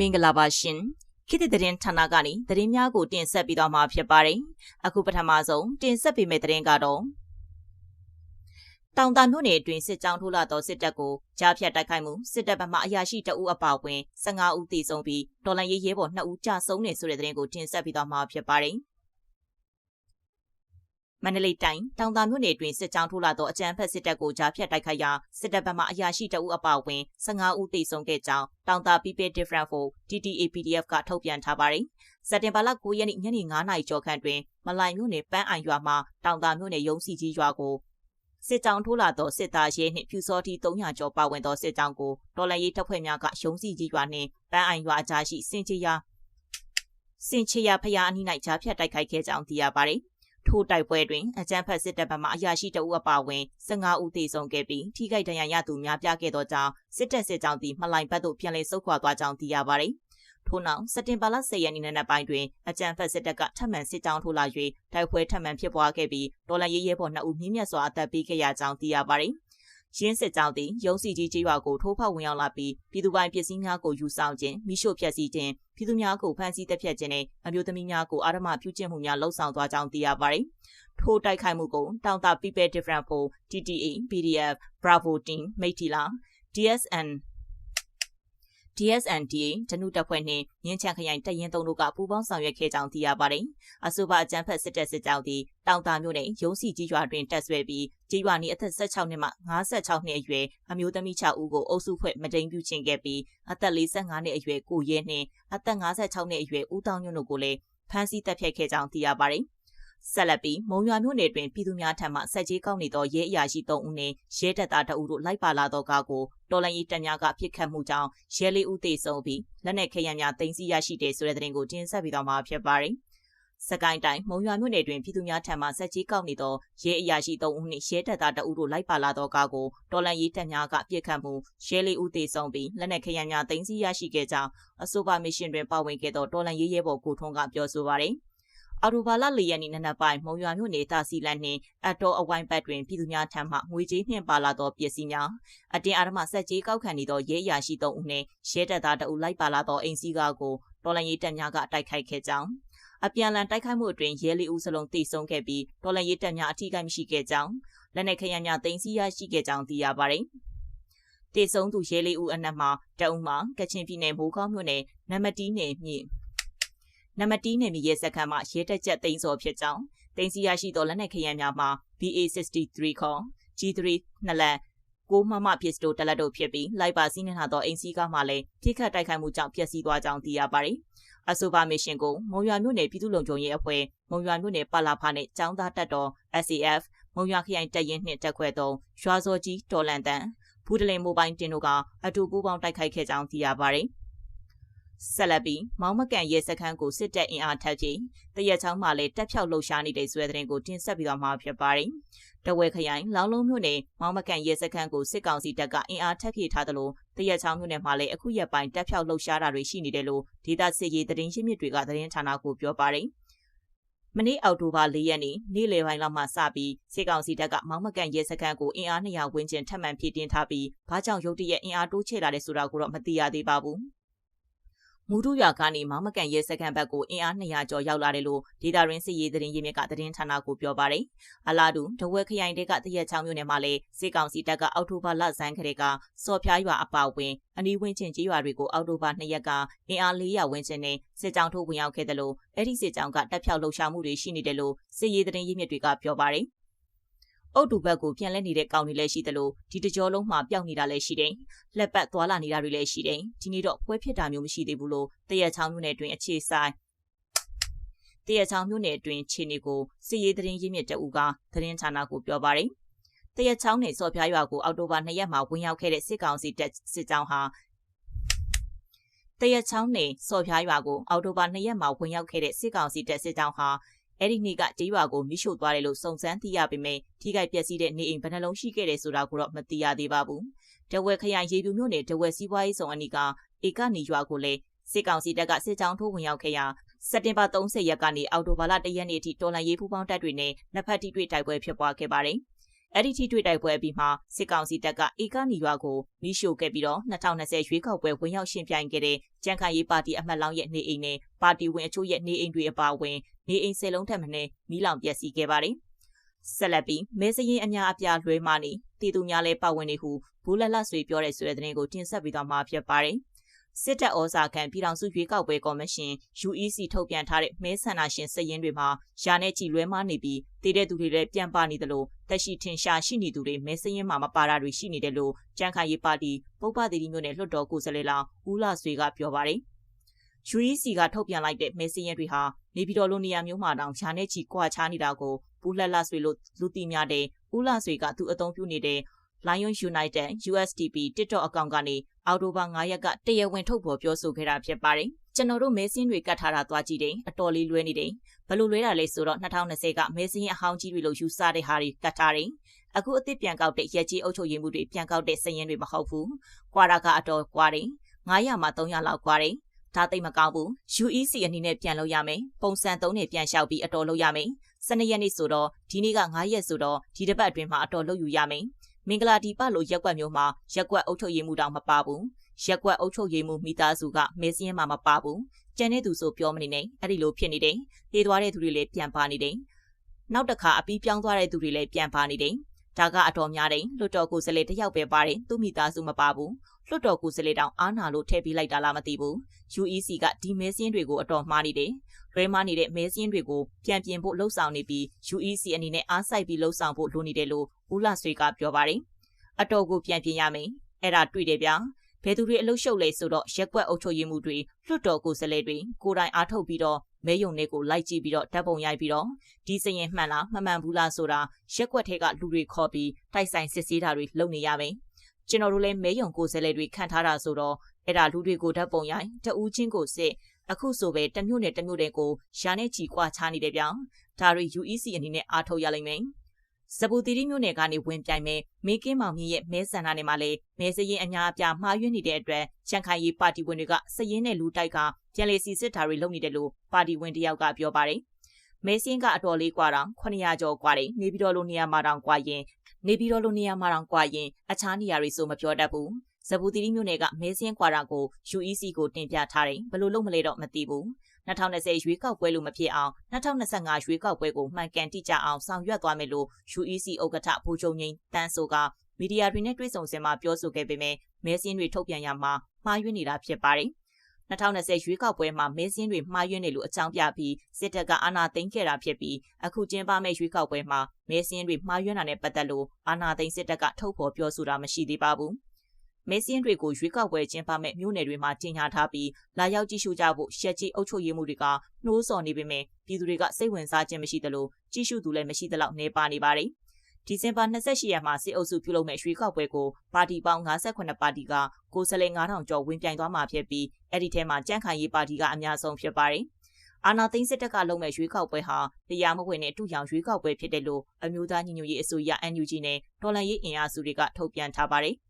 မင်္ဂလာပါရှင်ခေတ်သစ်သတင်းဌာနကနေသတင်းများကိုတင်ဆက်ပေးသွားမှာဖြစ်ပါတယ်အခုပထမဆုံးတင်ဆက်ပေးမယ့်သတင်းကတော့တောင်တာမြို့နယ်အတွင်းစစ်ကြောင်းထိုးလာသောစစ်တပ်ကိုကြားဖြတ်တိုက်ခိုက်မှုစစ်တပ်ဘက်မှအရာရှိတအုပ်အပါအဝင်15ဦးသေဆုံးပြီးဒေါ်လာရေးရဲဘော်2ဦးကြာဆုံးနေဆိုတဲ့သတင်းကိုတင်ဆက်ပေးသွားမှာဖြစ်ပါတယ် မန္တလေးတိုင်းတောင်တာမြို့နယ်တွင်စစ်ကြောင်းထိုးလာသောအကြမ်းဖက်စစ်တပ်ကိုကြားဖြတ်တိုက်ခိုက်ရာစစ်တပ်ဘက်မှအရာရှိတအုပ်အပါအဝင်15ဦးသေဆုံးခဲ့ကြောင်းတောင်တာ People Different for TTA PDF ကထုတ်ပြန်ထားပါတယ်။စက်တင်ဘာလ9ရက်နေ့ညနေ9:00နာရီကျော်ခန့်တွင်မလိုင်မြို့နယ်ပန်းအိုင်ရွာမှတောင်တာမြို့နယ်ရုံးစီကြီးရွာကိုစစ်ကြောင်းထိုးလာသောစစ်သားရဲနှင့်ဖြူစောတိ300ကျော်ပါဝင်သောစစ်ကြောင်းကိုတော်လန်ရေးတပ်ဖွဲ့များကရုံးစီကြီးရွာနှင့်ပန်းအိုင်ရွာအကြားရှိစင်ချရာစင်ချရာဖျားအနီး၌ကြားဖြတ်တိုက်ခိုက်ခဲ့ကြောင်းသိရပါတယ်။ ထိုတိုက်ပွဲတွင်အကြမ်းဖက်စစ်တပ်ဘက်မှအရာရှိတအုပ်အပါဝင်15ဦးသေဆုံးခဲ့ပြီးထိခိုက်ဒဏ်ရာရသူများပြားခဲ့သောကြောင့်စစ်တပ်စစ်ကြောင်းသည်မလိုင်ဘက်သို့ပြန်လည်ဆုတ်ခွာသွားကြောင်းသိရပါသည်။ထို့နောက်စက်တင်ဘာလ10ရက်နေ့နံနက်ပိုင်းတွင်အကြံဖက်စစ်တပ်ကထပ်မံစစ်ကြောင်းထိုးလာ၍တိုက်ပွဲထပ်မံဖြစ်ပွားခဲ့ပြီးဒေါ်လာရေးရဲဘော်2ဦးမြင့်မြတ်စွာအသက်ပေးခဲ့ရကြောင်းသိရပါသည်။ ရင်းစစ်ကြောင်းသည်ရုံးစီကြီးကျေးရွာကိုထိုးဖောက်ဝင်ရောက်လာပြီးပြည်သူပိုင်ပစ္စည်းများကိုယူဆောင်ခြင်းမိရှို့ဖျက်ဆီးခြင်းပြည်သူများကိုဖမ်းဆီးတပ်ဖြတ်ခြင်းနဲ့အမျိုးသမီးများကိုအာရမပြုကျင့်မှုများလှုံ့ဆော်သွားကြောင်းသိရပါတယ်။ထိုးတိုက်ခိုက်မှုကိုတောင်တာ People Different for TTA PDF Bravo Team မိထီလာ DSN DSNDA ဂျနုတပ်ဖွဲ့နှင့်မြင်းချန်ခရိုင်တပ်ရင်းသုံးတို့ကပူးပေါင်းဆောင်ရွက်ခဲ့ကြောင်းသိရပါတယ်။အဆိုပါအကြမ်းဖက်စစ်တပ်စစ်ကြောင်းသည်တောင်တာမြို့နယ်ရုံးစီကြီးရွာတွင်တပ်ဆွဲပြီးကြီးရွာနီအသက်16နှစ်မှ56နှစ်အရွယ်အမျိုးသမီး6ဦးကိုအုပ်စုဖွဲ့မတိန်ပြုခြင်းခဲ့ပြီးအသက်45နှစ်အရွယ်ကိုရဲနှင့်အသက်56နှစ်အရွယ်ဦးတောင်းညွန့်တို့ကိုလည်းဖမ်းဆီးတပ်ဖြတ်ခဲ့ကြောင်းသိရပါတယ်။ ဆက်လက်ပြီးမုံရွာမြို့နယ်တွင်ပြည်သူများထံမှစက်ကြီးကောက်နေသောရဲအရာရှိ3ဦးနှင့်ရဲတပ်သား2ဦးတို့လိုက်ပါလာသောကားကိုတော်လိုင်းရေးတပ်များကပြစ်ခတ်မှုကြောင့်ရဲလေးဦးသေဆုံးပြီးလက်နက်ခဲယမ်းများတင်စီရရှိတဲ့ဆိုတဲ့သတင်းကိုတင်ဆက်ပေးသွားမှာဖြစ်ပါတယ်။စကိုင်းတိုင်းမုံရွာမြို့နယ်တွင်ပြည်သူများထံမှစက်ကြီးကောက်နေသောရဲအရာရှိ3ဦးနှင့်ရဲတပ်သား2ဦးတို့လိုက်ပါလာသောကားကိုတော်လန်ရေးတပ်များကပြစ်ခတ်မှုရဲလေးဦးသေဆုံးပြီးလက်နက်ခဲယမ်းများတင်စီရရှိခဲ့ကြောင်းအဆိုပါမစ်ရှင်တွင်ပါဝင်ခဲ့သောတော်လန်ရေးရဲဘော်ကိုထွန်းကပြောဆိုပါရယ်။ အော်တိုဘာလ၄ရက်နေ့နနက်ပိုင်းမုံရွာမြို့နေတာစီလန်နှင့်အတော်အဝိုင်းဘက်တွင်ပြည်သူများထံမှငွေကြေးနှင့်ပါလာသောပစ္စည်းများအတင်းအဓမ္မဆက်ကြေးကောက်ခံနေသောရဲအရာရှိ၃ဦးနှင့်ရဲတပ်သားတအုပ်လိုက်ပါလာသောအိမ်စီးကားကိုတော်လန်ရေးတပ်များကတိုက်ခိုက်ခဲ့ကြောင်းအပြန်လန်တိုက်ခိုက်မှုအတွင်းရဲလီဦးစလုံးတိဆုံးခဲ့ပြီးတော်လန်ရေးတပ်များအထီးကိမရှိခဲ့ကြောင်းလက်နက်ခရမ်းများတင်စီရရှိခဲ့ကြောင်းသိရပါတယ်။တေဆုံးသူရဲလေးဦးအနက်မှာတအုံမှာကချင်ပြည်နယ်မိုးကောင်းမြို့နယ်နမတီးနယ်မြင့် နမတီးနယ်မြေရဲစခန်းမှရဲတပ်ချက်သိမ်းစော်ဖြစ်ကြောင်းတင်စီရရှိသောလက်နက်ခဲယမ်းများမှာ BA63 ခေါ် G3 နှစ်လက်ကိုမမပစ္စတိုတလက်တို့ဖြစ်ပြီးလိုက်ပါစီးနှင်လာသောအိမ်စီးကားမှလည်းပြစ်ခတ်တိုက်ခိုက်မှုကြောင့်ပျက်စီးသွားကြောင်းသိရပါတယ်။အဆိုပါမစ်ရှင်ကိုမုံရွာမြို့နယ်ပြည်သူ့လုံခြုံရေးအဖွဲ့မုံရွာမြို့နယ်ပါလာဖာနဲ့ចောင်းသားတပ်တော် SAF မုံရွာခရိုင်တပ်ရင်းနှင့်တပ်ခွဲသုံးရွာစော်ကြီးတော်လန်တန်ဘူးတလင်မိုဘိုင်းတင်တို့ကအတူပူးပေါင်းတိုက်ခိုက်ခဲ့ကြောင်းသိရပါတယ်။ ဆက်လက်ပြီးမောင်းမကန်ရဲစခန်းကိုစစ်တပ်အင်အားထပ်ပြီးတရက်ချောင်းမှာလည်းတက်ဖြောက်လှုပ်ရှားနေတဲ့ဆွဲတဲ့ရင်ကိုတင်ဆက်ပြီးတော့မှာဖြစ်ပါတယ်။တဝဲခရိုင်လောင်းလုံးမြို့နယ်မောင်းမကန်ရဲစခန်းကိုစစ်ကောင်စီတပ်ကအင်အားထပ်ဖြည့်ထားသလိုတရက်ချောင်းမြို့နယ်မှာလည်းအခုရက်ပိုင်းတက်ဖြောက်လှုပ်ရှားတာတွေရှိနေတယ်လို့ဒေသစစ်ရေးသတင်းရင်းမြစ်တွေကသတင်းဌာနကိုပြောပါတယ်။မနေ့အောက်တိုဘာ၄ရက်နေ့နေ့လယ်ပိုင်းလောက်မှစပြီးစစ်ကောင်စီတပ်ကမောင်းမကန်ရဲစခန်းကိုအင်အား200ဝန်းကျင်ထပ်မံဖြည့်တင်းထားပြီးဘာကြောင့်ရုတ်တရက်အင်အားတိုးချဲ့လာတယ်ဆိုတာကိုတော့မသိရသေးပါဘူး။ မူတူရွာကနေမောင်မကန်ရဲစခန်းဘက်ကိုအင်အား200ကျော်ရောက်လာတယ်လို့ဒေတာရင်းစစ်ရေးသတင်းရင်းမြစ်ကသတင်းဌာနကိုပြောပါတယ်။အလားတူဒဝဲခရိုင်တဲကတရက်ချောင်းမြို့နယ်မှာလည်းစစ်ကောင်စီတပ်ကအောက်တိုဘာလဆန်းကလေးကစော်ဖျားရွာအပါဝင်အနီးဝန်းကျင်ကျေးရွာတွေကိုအောက်တိုဘာ2ရက်ကအင်အား400ဝန်းကျင်နဲ့စစ်ကြောင်းထိုးဝင်ရောက်ခဲ့တယ်လို့အဲ့ဒီစစ်ကြောင်းကတပ်ဖြောက်လှုပ်ရှားမှုတွေရှိနေတယ်လို့စစ်ရေးသတင်းရင်းမြစ်တွေကပြောပါတယ်။ အုတ်တူဘက်ကိုပြန်လဲနေတဲ့ကောင်တွေလည်းရှိသလိုဒီတကြောလုံးမှာပျောက်နေတာလည်းရှိတယ်။လက်ပတ်သွာလာနေတာတွေလည်းရှိတယ်။ဒီနေ့တော့ပွဲဖြစ်တာမျိုးမရှိသေးဘူးလို့တရက်ချောင်းမြို့နယ်တွင်အခြေဆိုင်တရက်ချောင်းမြို့နယ်တွင်ခြေနေကိုစစ်ရေးသတင်းရင်းမြစ်တအူကသတင်းဌာနကိုပြောပါတယ်။တရက်ချောင်းနယ်စော်ပြားရွာကိုအောက်တိုဘာ2ရက်မှာဝင်ရောက်ခဲ့တဲ့စစ်ကောင်စီတပ်စစ်ကြောင်းဟာတရက်ချောင်းနယ်စော်ပြားရွာကိုအောက်တိုဘာ2ရက်မှာဝင်ရောက်ခဲ့တဲ့စစ်ကောင်စီတပ်စစ်ကြောင်းဟာ အဲ့ဒီနေ့ကတေးရွာကိုမိရှို့သွားတယ်လို့စုံစမ်းသိရပေမဲ့ထိခိုက်ပျက်စီးတဲ့နေအိမ်ဘယ်နှလုံးရှိခဲ့တယ်ဆိုတာကိုတော့မသိရသေးပါဘူး။တဝက်ခရိုင်ရေပြူမြို့နယ်တဝက်စီးပွားရေးဆောင်အနီးကဧကနီရွာကိုလည်းစစ်ကောင်စီတပ်ကစစ်ကြောင်းထိုးဝင်ရောက်ခဲ့ရာစက်တင်ဘာ30ရက်ကနေအောက်တိုဘာလ1ရက်နေ့အထိတော်လှန်ရေးပူးပေါင်းတပ်တွေနဲ့နှစ်ဖက်ထိတွေ့တိုက်ပွဲဖြစ်ပွားခဲ့ပါတယ် အဲ့ဒီထိတွေ့တိုက်ပွဲအပြီးမှာစစ်ကောင်စီတပ်ကဧကနီရွာကိုမိရှို့ခဲ့ပြီးတော့2020ရွေးကောက်ပွဲဝင်ရောက်ရှင်ပြိုင်ခဲ့တဲ့ကြံ့ခိုင်ရေးပါတီအမတ်လောင်းရဲ့နေအိမ်နဲ့ပါတီဝင်အချို့ရဲ့နေအိမ်တွေအပါအဝင်နေအိမ်ဆယ်လုံးထက်မနည်းမိလောင်ပျက်စီးခဲ့ပါတယ်။ဆက်လက်ပြီးမဲစရင်အများအပြားလွှဲမနေတည်သူများလည်းပါဝင်နေဟုဘူလလဆွေပြောတဲ့ဆိုတဲ့သတင်းကိုတင်ဆက်ပြီးတော့မှာဖြစ်ပါတယ်။ စစ်တပ်ဩဇာခံပြည်ထောင်စုရွေးကောက်ပွဲကော်မရှင် UEC ထုတ်ပြန်ထားတဲ့မဲဆန္ဒရှင်စည်ရင်းတွေမှာယာနဲ့ကြည်လွဲမနေပြီးတည်တဲ့သူတွေလည်းပြန်ပါနေသလိုတက်ရှိထင်ရှားရှိနေသူတွေမဲစည်ရင်းမှာမပါတာတွေရှိနေတယ်လို့ကြံ့ခိုင်ရေးပါတီပုပ္ပသီရီမျိုးနဲ့လွှတ်တော်ကိုယ်စားလှယ်လောင်ဦးလာဆွေကပြောပါတယ်။ UEC ကထုတ်ပြန်လိုက်တဲ့မဲစည်ရင်းတွေဟာနေပြည်တော်လိုနေရာမျိုးမှာတောင်ယာနဲ့ချီကွာခြားနေတာကိုပူလက်လက်ဆွေလို့လူသိများတဲ့ဦးလာဆွေကသူအသုံးပြုနေတဲ့ Lion United USDP TikTok အကောင့်ကနေအော်တိုဘာ9ရက်ကတရဝင်ထုတ်ဖော်ပြောဆိုခဲ့တာဖြစ်ပါတယ်။ကျွန်တော်တို့မဲစင်းတွေကတ်ထားတာသွားကြည့်တယ်အတော်လေးလွဲနေတယ်။ဘလို့လွဲတာလဲဆိုတော့2020ကမဲစင်းအဟောင်းကြီးတွေလို့ယူဆတဲ့ဟာတွေကတ်ထားတယ်။အခုအစ်စ်ပြန်ကောက်တဲ့ရက်ကြီးအုပ်ချုပ်ရေးမှုတွေပြန်ကောက်တဲ့စည်ရင်တွေမဟုတ်ဘူး။ကွာတာကအတော်ကွာတယ်။900မှာ300လောက်ကွာတယ်။ဒါသိမကောင်းဘူး UEC အနေနဲ့ပြန်လို့ရမယ်ပုံစံ3နဲ့ပြန်လျှောက်ပြီးအတော်လို့ရမယ်12ရက်နေ့ဆိုတော့ဒီနေ့က9ရက်ဆိုတော့ဒီတစ်ပတ်အတွင်းမှာအတော်လို့ယူရမယ် မင်္ဂလာဒီပလိုရက်ကွက်မျိုးမှာရက်ကွက်အုပ်ချုပ်ရေးမှုတောင်မပါဘူးရက်ကွက်အုပ်ချုပ်ရေးမှုမိသားစုကမဲစင်းမှာမပါဘူးကျန်တဲ့သူဆိုပြောမနေနဲ့အဲ့ဒီလိုဖြစ်နေတယ်ပြေးသွားတဲ့သူတွေလည်းပြန်ပါနေတယ်နောက်တစ်ခါအပြီးပြောင်းသွားတဲ့သူတွေလည်းပြန်ပါနေတယ်ဒါကအတော်များတယ်လွတ်တော်ကိုစလေတယောက်ပဲပါတယ်သူ့မိသားစုမပါဘူးလွတ်တော်ကိုစလေတောင်အားနာလို့ထည့်ပေးလိုက်တာလားမသိဘူး UEC ကဒီမဲစင်းတွေကိုအတော်မှားနေတယ်ရဲမနေတဲ့မဲစင်းတွေကိုပြန်ပြင်ဖို့လှုံ့ဆော်နေပြီး UEC အနေနဲ့အားစိုက်ပြီးလှုံ့ဆော်ဖို့လိုနေတယ်လို့ ဦးလာဆွေကပြောပါတယ်အတော်ကိုပြန်ပြင်ရမယ်အဲ့ဒါတွေ့တယ်ဗျာဘယ်သူတွေအလုရှုပ်လဲဆိုတော့ရက်ကွက်အုပ်ချုပ်ရေးမှုတွေလွတ်တော်ကိုယ်စားလှယ်တွေကိုယ်တိုင်အားထုတ်ပြီးတော့မဲယုံတွေကိုလိုက်ကြည့်ပြီးတော့ဓာတ်ပုံရိုက်ပြီးတော့ဒီစရင်မှန်လားမမှန်ဘူးလားဆိုတာရက်ကွက်ထဲကလူတွေခေါ်ပြီးတိုက်ဆိုင်စစ်ဆေးတာတွေလုပ်နေရမယ်ကျွန်တော်တို့လည်းမဲယုံကိုယ်စားလှယ်တွေခံထားတာဆိုတော့အဲ့ဒါလူတွေကိုဓာတ်ပုံရိုက်တဦးချင်းကိုစစ်အခုဆိုပဲတမျိုးနဲ့တမျိုးတွေကိုရှာနဲ့ချီကွာချားနေတယ်ဗျာဒါတွေ UEC အနေနဲ့အားထုတ်ရလိမ့်မယ် ဇပူတီရီမြို့နယ်ကနေဝင်ပြိုင်မဲ့မေကင်းမောင်မြင့်ရဲ့မဲဆန္ဒနယ်မှာလည်းမဲစရင်အများအပြားမှားယွင်းနေတဲ့အတွက်ချန်ခိုင်ရေးပါတီဝင်တွေကစရင်နဲ့လူတိုက်ကပြန်လည်စီစစ်တာတွေလုပ်နေတယ်လို့ပါတီဝင်တယောက်ကပြောပါတယ်။မဲစင်းကအတော်လေးกว่าတောင်900ကျော်กว่าတယ်နေပြည်တော်လိုနေရာမှာတောင်กว่าရင်နေပြည်တော်လိုနေရာမှာတောင်กว่าရင်အခြားနေရာတွေဆိုမပြောတတ်ဘူး။ဇပူတီရီမြို့နယ်ကမဲစင်းกว่าတာကို UEC ကိုတင်ပြထားတယ်ဘယ်လိုလုပ်မလဲတော့မသိဘူး။ 2020ရွေးကောက်ပွဲလို့မဖြစ်အောင်2025ရွေးကောက်ပွဲကိုမှန်ကန်တိကျအောင်ဆောင်ရွက်သွားမယ်လို့ UEC ဥက္ကဋ္ဌဗိုလ်ချုပ်ငိမ့်တန်းဆိုကမီဒီယာတွေနဲ့တွေ့ဆုံစင်မှာပြောဆိုခဲ့ပေမဲ့မဲစင်းတွေထုတ်ပြန်ရမှာမှားယွင်းနေတာဖြစ်ပါတယ်။2020ရွေးကောက်ပွဲမှာမဲစင်းတွေမှားယွင်းနေလို့အကြောင်းပြပြီးစစ်တပ်ကအာဏာသိမ်းခဲ့တာဖြစ်ပြီးအခုကျင်းပမယ့်ရွေးကောက်ပွဲမှာမဲစင်းတွေမှားယွင်းတာနဲ့ပတ်သက်လို့အာဏာသိမ်းစစ်တပ်ကထုတ်ဖော်ပြောဆိုတာမရှိသေးပါဘူး။ မဲစင်းတွေကိုရွေးကောက်ပွဲကျင်းပမဲ့မြို့နယ်တွေမှာကြီးညာထားပြီးလာရောက်ကြည့်ရှုကြဖို့ရှက်ကြီးအုပ်ချုပ်ရေးမှုတွေကနှိုးဆော်နေပေမဲ့ပြည်သူတွေကစိတ်ဝင်စားခြင်းမရှိသလိုကြည့်ရှုသူလည်းမရှိသလောက်နေပါနေပါတယ်။ဒီဇင်ဘာ28ရက်မှာစစ်အုပ်စုပြုလုပ်မဲ့ရွေးကောက်ပွဲကိုပါတီပေါင်း58ပါတီကကိုယ်စားလှယ်9000ကျော်ဝင်ပြိုင်သွားမှာဖြစ်ပြီးအဲ့ဒီထဲမှာကြန့်ခိုင်ရေးပါတီကအများဆုံးဖြစ်ပါတယ်။အာနာသိန်းစစ်တပ်ကလုပ်မဲ့ရွေးကောက်ပွဲဟာတရားမဝင်တဲ့အတူရောင်ရွေးကောက်ပွဲဖြစ်တယ်လို့အမျိုးသားညီညွတ်ရေးအစိုးရ NUG နဲ့တော်လှန်ရေးအင်အားစုတွေကထုတ်ပြန်ထားပါတယ်။